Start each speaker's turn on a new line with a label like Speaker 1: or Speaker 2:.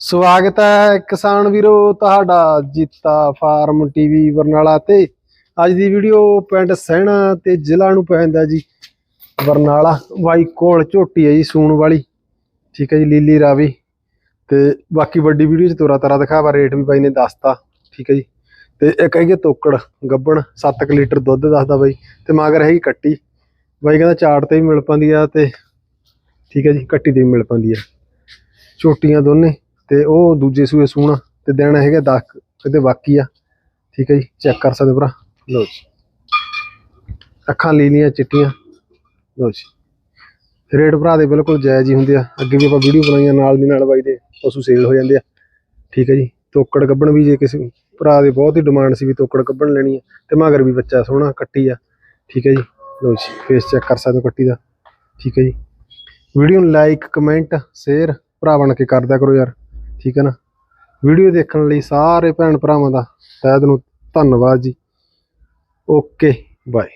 Speaker 1: ਸਵਾਗਤ ਹੈ ਕਿਸਾਨ ਵੀਰੋ, ਤੁਹਾਡਾ ਜੀਤਾ ਫਾਰਮ ਟੀਵੀ ਬਰਨਾਲਾ ਤੇ। ਅੱਜ ਦੀ ਵੀਡੀਓ ਪਿੰਡ ਸਹਿਣਾ ਤੇ ਜ਼ਿਲ੍ਹਾ ਨੂੰ ਪੈਂਦਾ ਜੀ। ਬਰਨਾਲਾ, ਬਾਈ ਕੋਲ ਝੋਟੀ ਹੈ ਜੀ, ਸੂਣ ਵਾਲੀ। ਠੀਕ ਹੈ ਜੀ, ਲੀਲੀ ਰਾਵੀ। ਤੇ ਬਾਕੀ ਵੱਡੀ ਵੀਡੀਓ ਚ ਤੋਰਾ ਤਰਾ ਦਿਖਾਵਾ, ਰੇਟ ਵੀ ਬਾਈ ਨੇ ਦੱਸਤਾ। ਠੀਕ ਹੈ ਜੀ। ਤੇ ਇੱਕ ਹੈਗੀ ਤੋਕੜ, ਗੱਬਣ 7 ਲੀਟਰ ਦੁੱਧ ਦੱਸਦਾ ਬਾਈ। ਤੇ ਮਗਰ ਹੈਗੀ ਕੱਟੀ। ਬਾਈ ਕਹਿੰਦਾ ਚਾਟ ਤੇ ਵੀ ਮਿਲ ਪਾਂਦੀ ਆ ਤੇ, ਠੀਕ ਹੈ ਜੀ, ਕੱਟੀ ਤੇ ਵੀ ਮਿਲ ਪਾਂਦੀ ਆ। ਝੋਟੀਆਂ ਦੋਨੇ। ਤੇ ਉਹ ਦੂਜੇ ਸੂਏ ਸੂਣਾ ਤੇ ਦਿਨ ਹੈਗੇ 10 ਇਹਦੇ ਬਾਕੀ ਆ। ਠੀਕ ਹੈ ਜੀ ਚੈੱਕ ਕਰ ਸਕਦੇ ਭਰਾ। ਲਓ ਜੀ। ਅੱਖਾਂ ਲੀਲੀਆਂ ਚਿੱਟੀਆਂ। ਲਓ ਜੀ। ਰੇਟ ਭਰਾ ਦੇ ਬਿਲਕੁਲ ਜਾਇਜ਼ ਹੀ ਹੁੰਦੇ ਆ। ਅੱਗੇ ਵੀ ਆਪਾਂ ਵੀਡੀਓ ਬਣਾਈਆਂ, ਨਾਲ ਦੀ ਨਾਲ ਬਾਈ ਦੇ ਪਸ਼ੂ ਸੇਲ ਹੋ ਜਾਂਦੇ ਆ। ਠੀਕ ਹੈ ਜੀ। ਤੋਕੜ ਗੱਬਣ ਵੀ ਜੇ ਕਿਸੇ ਭਰਾ ਦੇ ਬਹੁਤ ਹੀ ਡਿਮਾਂਡ ਸੀ ਵੀ ਤੋਕੜ ਕੱਢਣ ਲੈਣੀ ਆ, ਤੇ ਮਗਰ ਵੀ ਬੱਚਾ ਸੋਹਣਾ, ਕੱਟੀ ਆ। ਠੀਕ ਹੈ ਜੀ। ਲਓ ਜੀ ਫੇਸ ਚੈੱਕ ਕਰ ਸਕਦੇ ਹੋ ਕੱਟੀ ਦਾ। ਠੀਕ ਹੈ ਜੀ। ਵੀਡੀਓ ਨੂੰ ਲਾਈਕ ਕਮੈਂਟ ਸ਼ੇਅਰ ਭਰਾ ਬਣ ਕੇ ਕਰਦਾ ਕਰੋ ਯਾਰ। ਠੀਕ ਹੈ ਨਾ? ਵੀਡੀਓ ਦੇਖਣ ਲਈ ਸਾਰੇ ਭੈਣ ਭਰਾਵਾਂ ਦਾ ਤਹਿ ਦਿਲੋਂ ਧੰਨਵਾਦ ਜੀ। Okay bye